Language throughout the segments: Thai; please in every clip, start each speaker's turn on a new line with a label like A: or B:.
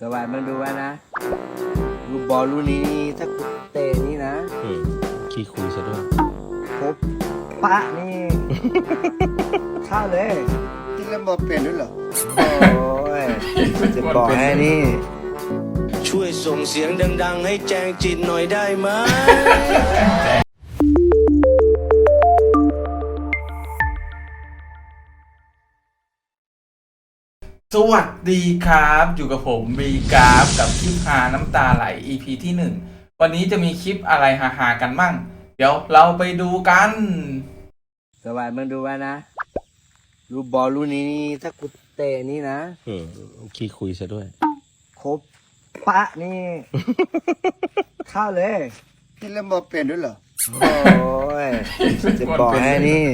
A: สวัสดีมึงดูไว้นะลูกบอลลูกนี้ถ้ากูเตะนี่นะ
B: อืมขี้คุยซะด้วย
A: พบปะนี่ เข้าเลย
C: กินแล้วบอกเปลี่ยนด้วยเหรอ
A: โอ้ยจะบอกให้นี่
D: ช่วยส่งเสียงดัง ๆ ให้แจ้งจิตหน่อยได้ไหม
E: สวัสดีครับ อยู่กับผมบีกราฟกับคลิปหาน้ำตาไหล EP ที่หนึ่งวันนี้จะมีคลิปอะไรฮาๆกันมั่ง เดี๋ยวเราไปดูกัน
A: สวัสดีมึงดูไว้นะลูกบอลลูกนี้ถ้ากูเตะนี่นะ
B: อืมขี้คุยซะด้วย
A: พบปะนี่ เข้าเลย
C: กินแล้วบอกเปลี่ยนด้วยเหรอ
A: โอ้ยจะบอกให้นี่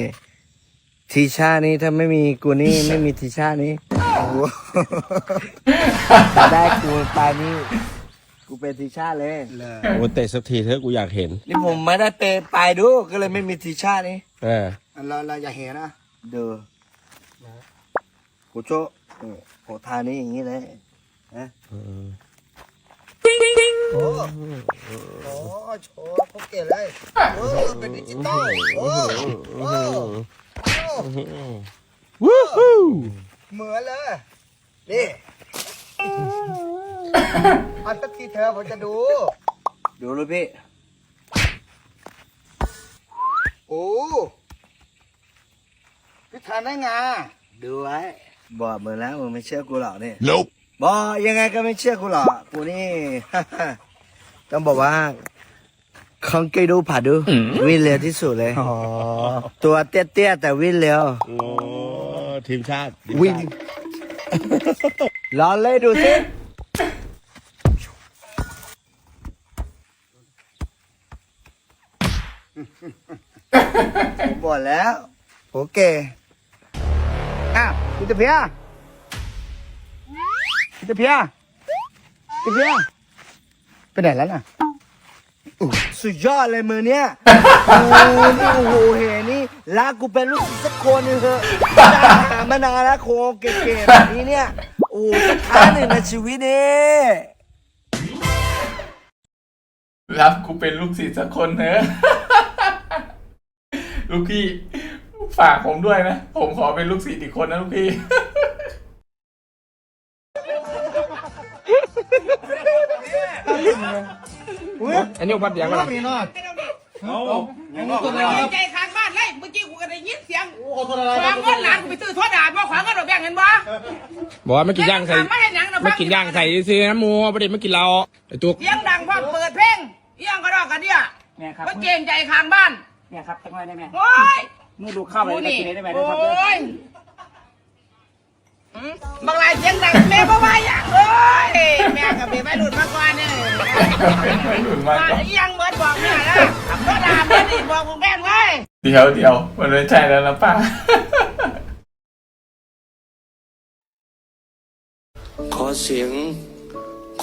A: ทีชานี่ถ้าไม่มีกูนี่ไม่มีทีชานี่โอ้โหถ้า ได้กูไปนี่กูเป็นทีชาเลย
C: เลย
B: โอ้เตะสักทีเถอะกูอยากเห็น
A: นี่ผมไม่ได้ไปไปดูก็เลยไม่มีทีชานี่
B: เออ
C: เราเราอย่าเห็นนะ
A: เดูกูโจโอ้โหทานี่อย่างนี้เลยนะ
B: เออ
C: โอ้โอ้โชว์เขาเก่งเลยโอ้เป็นดิจิตอลโอ้โอ้
B: วู้ฮู้
C: เหมือนเลย นี่เอาสักทีเธอะผมจะดู
A: ดูเลยพี่
C: โอ้พี่ทานได้ไง
A: ดูไว้บอกมึงแล้วมึงไม่เชื่อกูหรอกนี่ nope บอกยังไงก็ไม่เชื่อกูหรอกกูนี่ ต้องบอกว่า คองเกดูผ่าดูวิ่งเร็วที่สุดเลย
B: อ๋อ
A: ตัวเตี้ยๆแต่วิ่งเร็ว
B: โอ้ทีมชาติทีม
A: วิ่ง
B: ชาติ
A: รอเลยดูสิผมบอกแล้วโอเคอ้าวพี่ตะเพียพี่ตะเพียพี่ตะเพียไปไหนแล้วน่ะอู้ สุดยอดเลยมือเนี้ยโอ้นี่โอ้โหเห็นนี่รักกูเป็นลูกศิษย์สักคนหนึงเถอะหามานานแล้วโคงเก๋ๆแบบนี้เนี่ย โอ้สักครั้งหนึ่งในชีวิตนี่
E: รับกูเป็นลูกศิษย์สักคนเถอะ ลูกพี่ฝากผมด้วยนะ ผมขอเป็นลูกศิษย์อีกคนนะลูกพี่
F: อันนี้วัดยังไง
C: มีนอด
G: ใจข้างบ้านเลยเมื่อกี้กูก็ได้ยินเสียงขวางเงินหลานกูไปซื้อโซดาบ่ขวางเงินดอกแบ่งเงินบ่
F: บอกว่าไม่กินย่างใส่
G: ไม่เห็นหยังนะ
F: ไม่กินย่างใส่ซื้อน้ำมูประเด็นไม่กินเราไอ้ตัว
G: เสียงดังพร้อมเปิดเพลงเอียงกระดอกกระเดี่ย
H: แม่ครับ
G: ก็เกรงใจข้างบ้าน
H: เนี่ยครับจังไรได้ไหม
G: โอ้ย
H: มือดูเข้าไป
G: กู
H: ได้
G: นี่
H: กินได้ไหม
G: โอ
H: ได้ครับ้
G: ยหืม บางรายเสียงดังแม่บ่ว่าอย่างเอ้ยแม่กับเบไม่หลุดมาก่อนเนี่ย
E: ไม่หลุดมาก่อน
G: เอียงเหมือนบอกแม่นะขับโซดาเหมือนนี่บอกมึงแม่นไว้
E: เดี๋ยวเดี๋ยวมันไม่ใช่แล้วนะป้า
D: ขอเสียง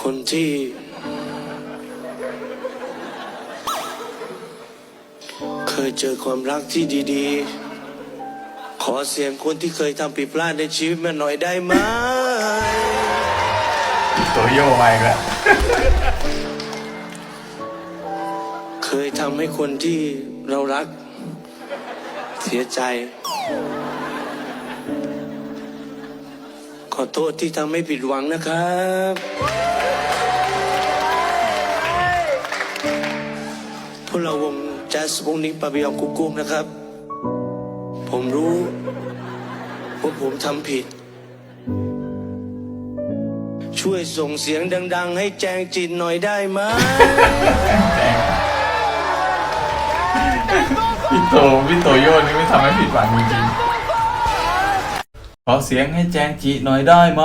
D: คนที่เคยเจอความรักที่ดี ๆ ขอเสียงคนที่เคยทำผิดพลาดในชีวิตมาหน่อยได้ไหม
E: ตัวโยมาอีกแล้ว
D: เคยทำให้คนที่เรารัก เสียใจ ขอโทษที่ทำให้ผิดหวังนะครับ พวกเราวงแจ๊สวงนี้ปาบิยองกุ๊กกุ๊กนะครับ ผมรู้ว่าผมทำผิด ช่วยส่งเสียงดัง ๆ ให้แจ้งจิตหน่อยได้ไหม
E: พี่โตพี่โตโยนี่ไม่ทำให้ผิดหวังจริงๆขอเสียงให้แจงจีหน่อยได้ไหม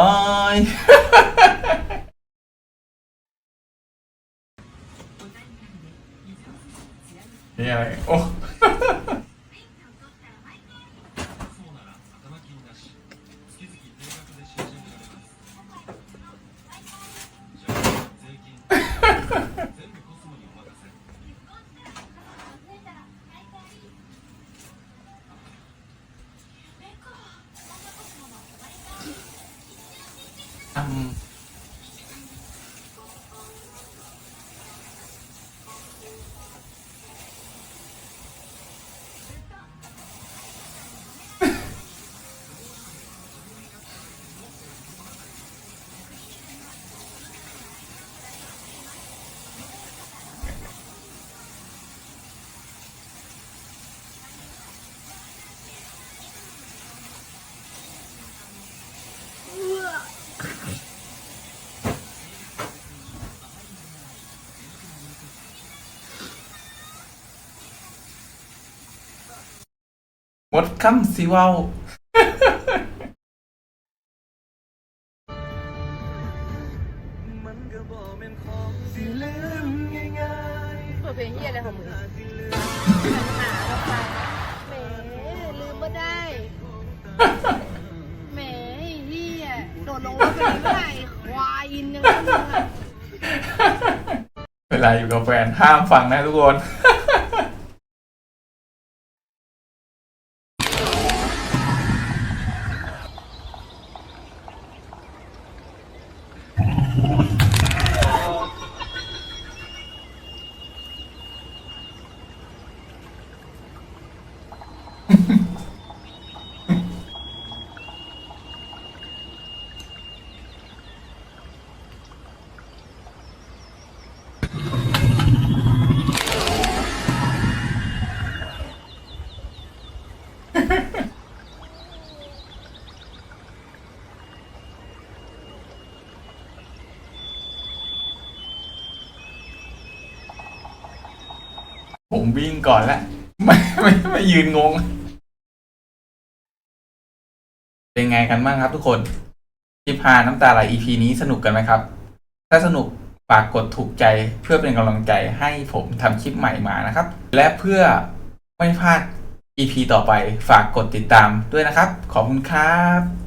E: นี่อะไรโอ้ อืม ห มดคำสิเว้า
H: เปิดเพลงเฮียอะไรของมึงแหมลืมไม่ได้แหมไอ้เฮียโดดลงรถไปเลไม่ได้ควายอินยังไงมึงอะ
E: เวลาอยู่กับแฟนห้ามฟังนะทุกคน ผมวิ่งก่อนแล้วไม่ไม่ไม่ยืนงง เป็นไงกันบ้างครับทุกคนคลิปหาน้ำตาไหล EP นี้สนุกกันไหมครับ ถ้าสนุกฝากกดถูกใจเพื่อเป็นกำลังใจให้ผมทำคลิปใหม่มานะครับ และเพื่อไม่พลาด EP ต่อไปฝากกดติดตามด้วยนะครับ ขอบคุณครับ